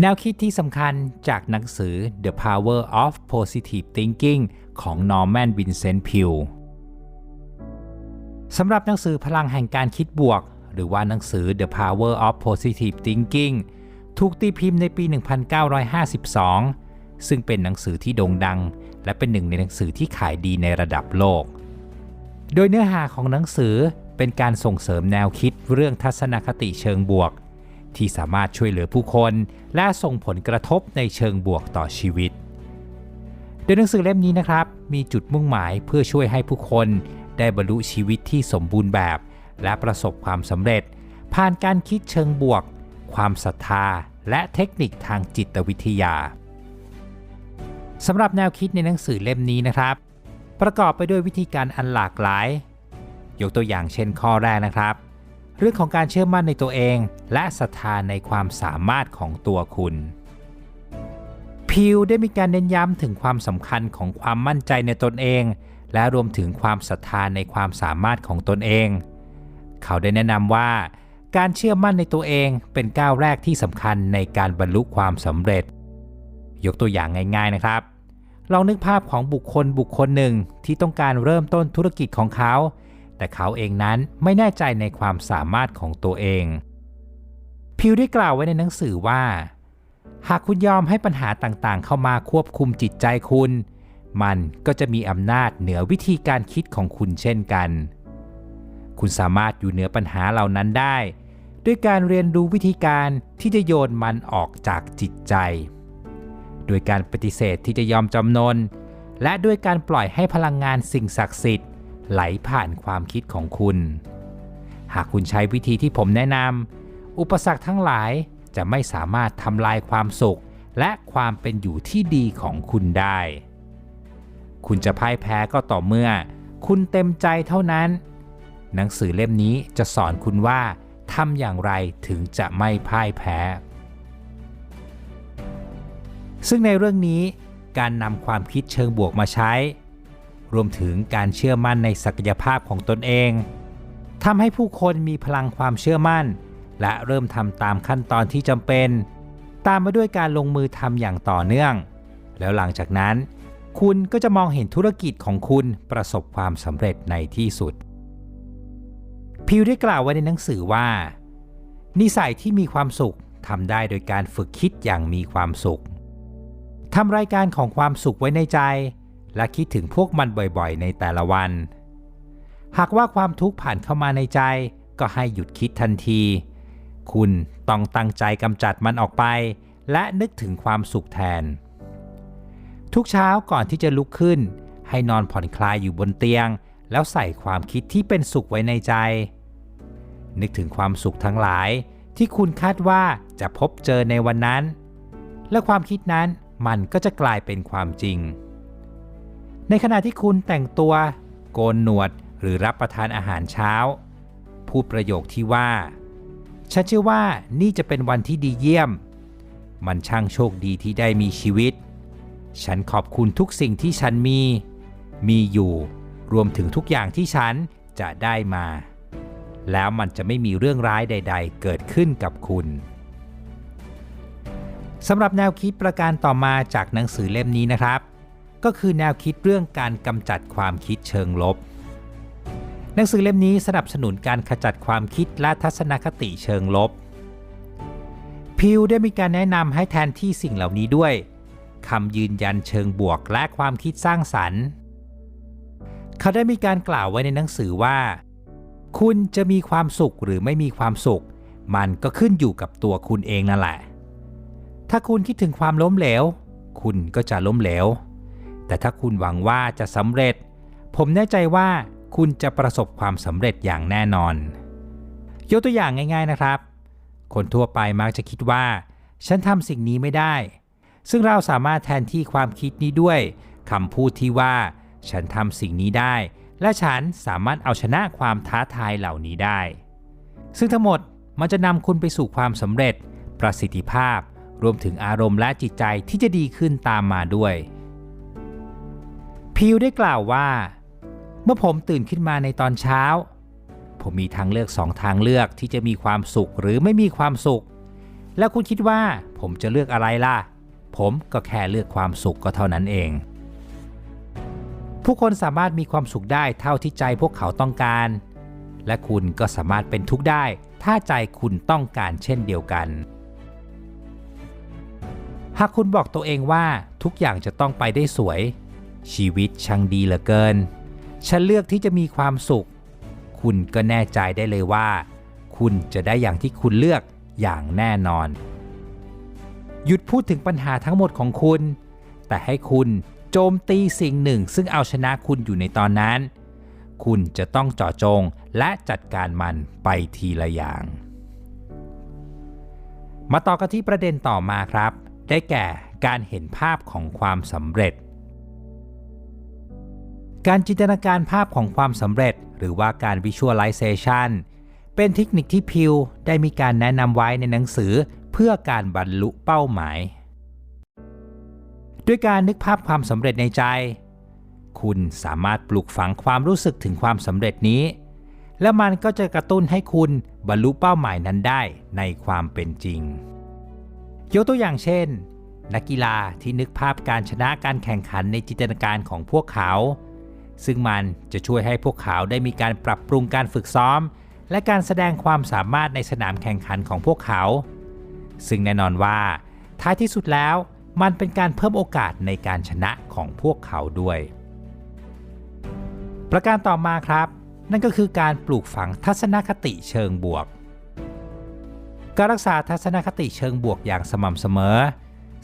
แนวคิดที่สำคัญจากหนังสือ The Power of Positive Thinking ของ Norman Vincent Peale สำหรับหนังสือพลังแห่งการคิดบวก หรือว่าหนังสือ The Power of Positive Thinking ถูกตีพิมพ์ในปี 1952 ซึ่งเป็นหนังสือที่โด่งดัง และเป็นหนึ่งในหนังสือที่ขายดีในระดับโลก โดยเนื้อหาของหนังสือเป็นการส่งเสริมแนวคิดเรื่องทัศนคติเชิงบวก ที่สามารถช่วยเหลือผู้คน และส่งผลกระทบในเชิงบวกต่อชีวิต โดยหนังสือเล่มนี้นะครับ มีจุดมุ่งหมายเพื่อช่วยให้ผู้คนได้บรรลุชีวิตที่สมบูรณ์แบบ และประสบความสำเร็จ ผ่านการคิดเชิงบวก ความศรัทธา และเทคนิคทางจิตวิทยาสำหรับแนวคิดในหนังสือเล่มนี้นะครับ ประกอบไปด้วยวิธีการอันหลากหลาย ยกตัวอย่างเช่นข้อแรกนะครับ เรื่องของการเชื่อมั่นในตัวเอง และศรัทธาในความสามารถของตัวคุณพิวได้มีการเน้นย้ำถึงความสำคัญของความมั่นใจในตนเอง และรวมถึงความศรัทธาในความสามารถของตนเอง เขาได้แนะนำว่า การเชื่อมั่นในตัวเองเป็นก้าวแรกที่สำคัญในการบรรลุความสำเร็จ ยกตัวอย่างง่าย ๆนะครับลองนึกภาพของบุคคลบุคคลหนึ่งที่ต้องการเริ่มต้นธุรกิจของเขา แต่เขาเองนั้นไม่แน่ใจในความสามารถของตัวเอง พิวได้กล่าวไว้ในหนังสือว่า หากคุณยอมให้ปัญหาต่างๆ เข้ามาควบคุมจิตใจคุณ มันก็จะมีอำนาจเหนือวิธีการคิดของคุณเช่นกัน คุณสามารถอยู่เหนือปัญหาเหล่านั้นได้ ด้วยการเรียนรู้วิธีการที่จะโยนมันออกจากจิตใจ โดยการปฏิเสธที่จะยอมจำนนและด้วยการปล่อยให้พลังงานสิ่งศักดิ์สิทธิ์ ไหลผ่านความคิดของคุณ หากคุณใช้วิธีที่ผมแนะนำอุปสรรคทั้งหลายจะไม่สามารถทำลายความสุข และความเป็นอยู่ที่ดีของคุณได้ คุณจะพ่ายแพ้ก็ต่อเมื่อ คุณเต็มใจเท่านั้น หนังสือเล่มนี้จะสอนคุณว่าทำอย่างไรถึงจะไม่พ่ายแพ้ ซึ่งในเรื่องนี้การนำความคิดเชิงบวกมาใช้ รวมถึงการเชื่อมั่นในศักยภาพของตนเองทำให้ผู้คนมีพลังความเชื่อมั่น และเริ่มทำตามขั้นตอนที่จำเป็น ตามมาด้วยการลงมือทำอย่างต่อเนื่อง แล้วหลังจากนั้น คุณก็จะมองเห็นธุรกิจของคุณประสบความสำเร็จในที่สุด พิวได้กล่าวไว้ในหนังสือว่า นิสัยที่มีความสุขทำได้โดยการฝึกคิดอย่างมีความสุขทำรายการของความสุขไว้ในใจ และคิดถึงพวกมันบ่อยๆ ในแต่ละวัน หากว่าความทุกข์ผ่านเข้ามาในใจ ก็ให้หยุดคิดทันที คุณต้องตั้งใจกำจัดมันออกไป และนึกถึงความสุขแทน ทุกเช้าก่อนที่จะลุกขึ้น ให้นอนผ่อนคลายอยู่บนเตียง แล้วใส่ความคิดที่เป็นสุขไว้ในใจ นึกถึงความสุขทั้งหลายที่คุณคาดว่าจะพบเจอในวันนั้น และความคิดนั้นมันก็จะกลายเป็นความจริง ในขณะที่คุณแต่งตัว โกนหนวดหรือรับประทานอาหารเช้า พูดประโยคที่ว่า ฉันเชื่อว่านี่จะเป็นวันที่ดีเยี่ยม มันช่างโชคดีที่ได้มีชีวิต ฉันขอบคุณทุกสิ่งที่ฉันมี มีอยู่ รวมถึงทุกอย่างที่ฉันจะได้มา แล้วมันจะไม่มีเรื่องร้ายใด ๆ เกิดขึ้นกับคุณสำหรับแนวคิดประการต่อมาจากหนังสือเล่มนี้นะครับ ก็คือแนวคิดเรื่องการกำจัดความคิดเชิงลบ หนังสือเล่มนี้สนับสนุนการขจัดความคิดและทัศนคติเชิงลบ พิวได้มีการแนะนำให้แทนที่สิ่งเหล่านี้ด้วยคำยืนยันเชิงบวกและความคิดสร้างสรรค์ เขาได้มีการกล่าวไว้ในหนังสือว่า คุณจะมีความสุขหรือไม่มีความสุข มันก็ขึ้นอยู่กับตัวคุณเองนั่นแหละ ถ้าคุณคิดถึงความล้มเหลว คุณก็จะล้มเหลว แต่ถ้าคุณหวังว่าจะสำเร็จ ผมแน่ใจว่าคุณจะประสบความสำเร็จอย่างแน่นอน ยกตัวอย่างง่าย ๆนะครับ คนทั่วไปมักจะคิดว่า ฉันทำสิ่งนี้ไม่ได้ ซึ่งเราสามารถแทนที่ความคิดนี้ด้วยคำพูดที่ว่า ฉันทำสิ่งนี้ได้ และฉันสามารถเอาชนะความท้าทายเหล่านี้ได้ ซึ่งทั้งหมดมันจะนำคุณไปสู่ความสำเร็จ ประสิทธิภาพ รวมถึงอารมณ์และจิตใจที่จะดีขึ้นตามมาด้วย พิวได้กล่าวว่า เมื่อผมตื่นขึ้นมาในตอนเช้า ผมมีทางเลือกสองทางเลือกที่จะมีความสุขหรือไม่มีความสุข แล้วคุณคิดว่าผมจะเลือกอะไรล่ะ ผมก็แค่เลือกความสุขก็เท่านั้นเอง ผู้คนสามารถมีความสุขได้เท่าที่ใจพวกเขาต้องการ และคุณก็สามารถเป็นทุกข์ได้ ถ้าใจคุณต้องการเช่นเดียวกันหากคุณบอกตัวเองว่าทุกอย่างจะต้องไปได้สวย ชีวิตช่างดีเหลือเกิน ฉันเลือกที่จะมีความสุข คุณก็แน่ใจได้เลยว่า คุณจะได้อย่างที่คุณเลือกอย่างแน่นอน หยุดพูดถึงปัญหาทั้งหมดของคุณ แต่ให้คุณโจมตีสิ่งหนึ่ง ซึ่งเอาชนะคุณอยู่ในตอนนั้น คุณจะต้องเจาะจงและจัดการมันไปทีละอย่าง มาต่อกันที่ประเด็นต่อมาครับ ได้แก่การเห็นภาพของความสำเร็จ การจินตนาการภาพของความสำเร็จ หรือว่าการ Visualization เป็นเทคนิคที่พิวได้มีการแนะนำไว้ในหนังสือเพื่อการบรรลุเป้าหมาย ด้วยการนึกภาพความสำเร็จในใจ คุณสามารถปลูกฝังความรู้สึกถึงความสำเร็จนี้ และมันก็จะกระตุ้นให้คุณบรรลุเป้าหมายนั้นได้ในความเป็นจริง ยกตัวอย่างเช่น นักกีฬาที่นึกภาพการชนะการแข่งขันในจินตนาการของพวกเขา ซึ่งมันจะช่วยให้พวกเขาได้มีการปรับปรุงการฝึกซ้อม และการแสดงความสามารถในสนามแข่งขันของพวกเขา ซึ่งแน่นอนว่า ท้ายที่สุดแล้วมันเป็นการเพิ่มโอกาสในการชนะของพวกเขาด้วย ประการต่อมาครับ นั่นก็คือการปลูกฝังทัศนคติเชิงบวก การรักษาทัศนคติเชิงบวกอย่างสม่ำเสมอ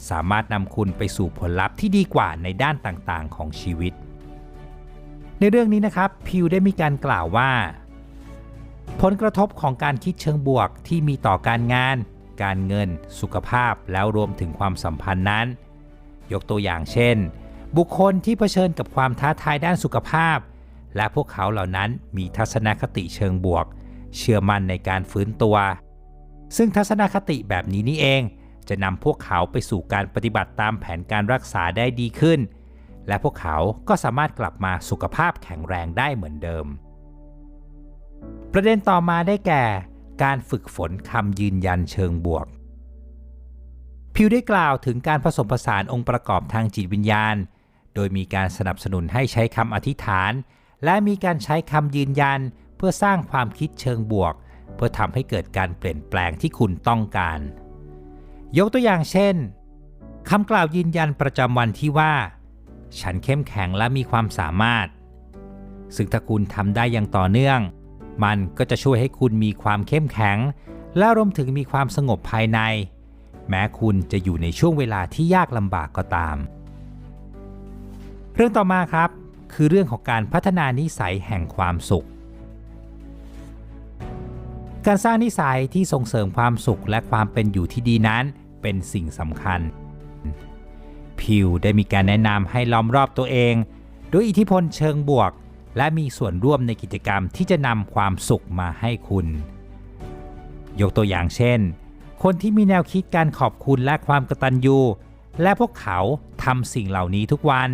สามารถนำคุณไปสู่ผลลัพธ์ที่ดีกว่าในด้านต่างๆ ของชีวิต ในเรื่องนี้นะครับพิวได้มีการกล่าวว่า ผลกระทบของการคิดเชิงบวกที่มีต่อการงาน การเงิน สุขภาพแล้วรวมถึงความสัมพันธ์นั้น ยกตัวอย่างเช่น บุคคลที่เผชิญกับความท้าทายด้านสุขภาพ และพวกเขาเหล่านั้นมีทัศนคติเชิงบวก เชื่อมั่นในการฟื้นตัว ซึ่งทัศนคติแบบนี้นี่เอง จะนำพวกเขาไปสู่การปฏิบัติตามแผนการรักษาได้ดีขึ้น และพวกเขาก็สามารถกลับมาสุขภาพแข็งแรงได้เหมือนเดิม ประเด็นต่อมาได้แก่ การฝึกฝนคำยืนยันเชิงบวก พิวได้กล่าวถึงการผสมผสานองค์ประกอบทางจิตวิญญาณ โดยมีการสนับสนุนให้ใช้คำอธิษฐาน และมีการใช้คำยืนยันเพื่อสร้างความคิดเชิงบวก เพื่อทำให้เกิดการเปลี่ยนแปลงที่คุณต้องการ ยกตัวอย่างเช่นคำกล่าวยืนยันประจำวันที่ว่า ฉันเข้มแข็งและมีความสามารถ ซึ่งถ้าคุณทำได้อย่างต่อเนื่อง มันก็จะช่วยให้คุณมีความเข้มแข็ง และรวมถึงมีความสงบภายใน แม้คุณจะอยู่ในช่วงเวลาที่ยากลำบากก็ตาม เรื่องต่อมาครับ คือเรื่องของการพัฒนานิสัยแห่งความสุข การสร้างนิสัยที่ส่งเสริมความสุขและความเป็นอยู่ที่ดีนั้น เป็นสิ่งสำคัญ พิวได้มีการแนะนำให้ล้อมรอบตัวเองด้วยอิทธิพลเชิงบวก และมีส่วนร่วมในกิจกรรมที่จะนำความสุขมาให้คุณ ยกตัวอย่างเช่น คนที่มีแนวคิดการขอบคุณและความกตัญญูและพวกเขาทำสิ่งเหล่านี้ทุกวัน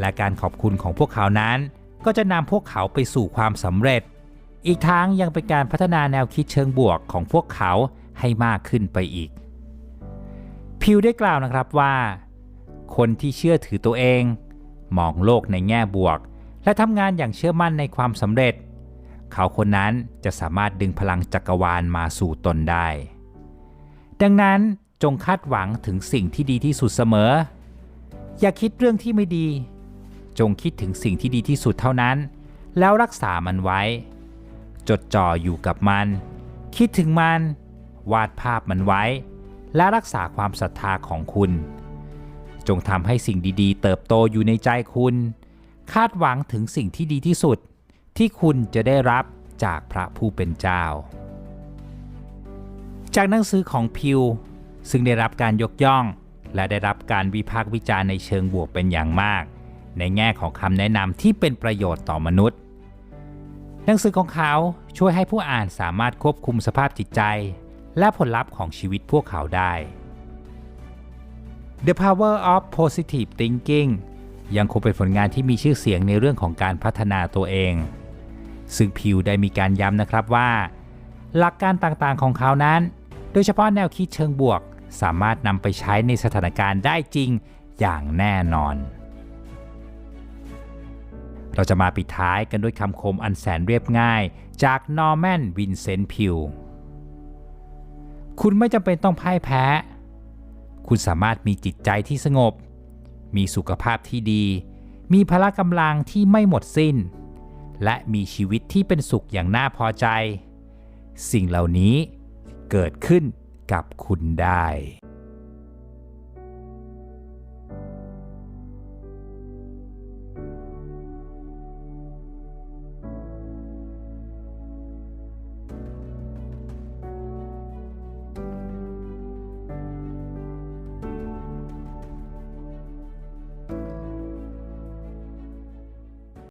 และการขอบคุณของพวกเขานั้น ก็จะนำพวกเขาไปสู่ความสำเร็จ อีกทั้งยังเป็นการพัฒนาแนวคิดเชิงบวกของพวกเขาให้มากขึ้นไปอีก พิวได้กล่าวนะครับว่า คนที่เชื่อถือตัวเอง มองโลกในแง่บวก และทำงานอย่างเชื่อมั่นในความสำเร็จ เขาคนนั้นจะสามารถดึงพลังจักรวาลมาสู่ตนได้ ดังนั้นจงคาดหวังถึงสิ่งที่ดีที่สุดเสมอ อย่าคิดเรื่องที่ไม่ดี จงคิดถึงสิ่งที่ดีที่สุดเท่านั้น แล้วรักษามันไว้ จดจ่ออยู่กับมัน คิดถึงมัน วาดภาพมันไว้ และรักษาความศรัทธาของคุณ จงทำให้สิ่งดีๆ เติบโตอยู่ในใจคุณ คาดหวังถึงสิ่งที่ดีที่สุด ที่คุณจะได้รับจากพระผู้เป็นเจ้า จากหนังสือของพิว ซึ่งได้รับการยกย่อง และได้รับการวิพากษ์วิจารณ์ในเชิงบวกเป็นอย่างมาก ในแง่ของคำแนะนำที่เป็นประโยชน์ต่อมนุษย์ หนังสือของเขาช่วยให้ผู้อ่านสามารถควบคุมสภาพจิตใจ และผลลัพธ์ของชีวิตพวกเขาได้ The Power of Positive Thinking ยังคงเป็นผลงานที่มีชื่อเสียงในเรื่องของการพัฒนาตัวเอง ซึ่งพิวได้มีการย้ำนะครับว่า หลักการต่างๆของเขานั้น โดยเฉพาะแนวคิดเชิงบวก สามารถนำไปใช้ในสถานการณ์ได้จริงอย่างแน่นอน เราจะมาปิดท้ายกันด้วยคำคมอันแสนเรียบง่าย จากนอร์แมนวินเซนต์พิวคุณไม่จำเป็นต้องพ่ายแพ้ คุณสามารถมีจิตใจที่สงบ มีสุขภาพที่ดี มีพละกำลังที่ไม่หมดสิ้น และมีชีวิตที่เป็นสุขอย่างน่าพอใจ สิ่งเหล่านี้เกิดขึ้นกับคุณได้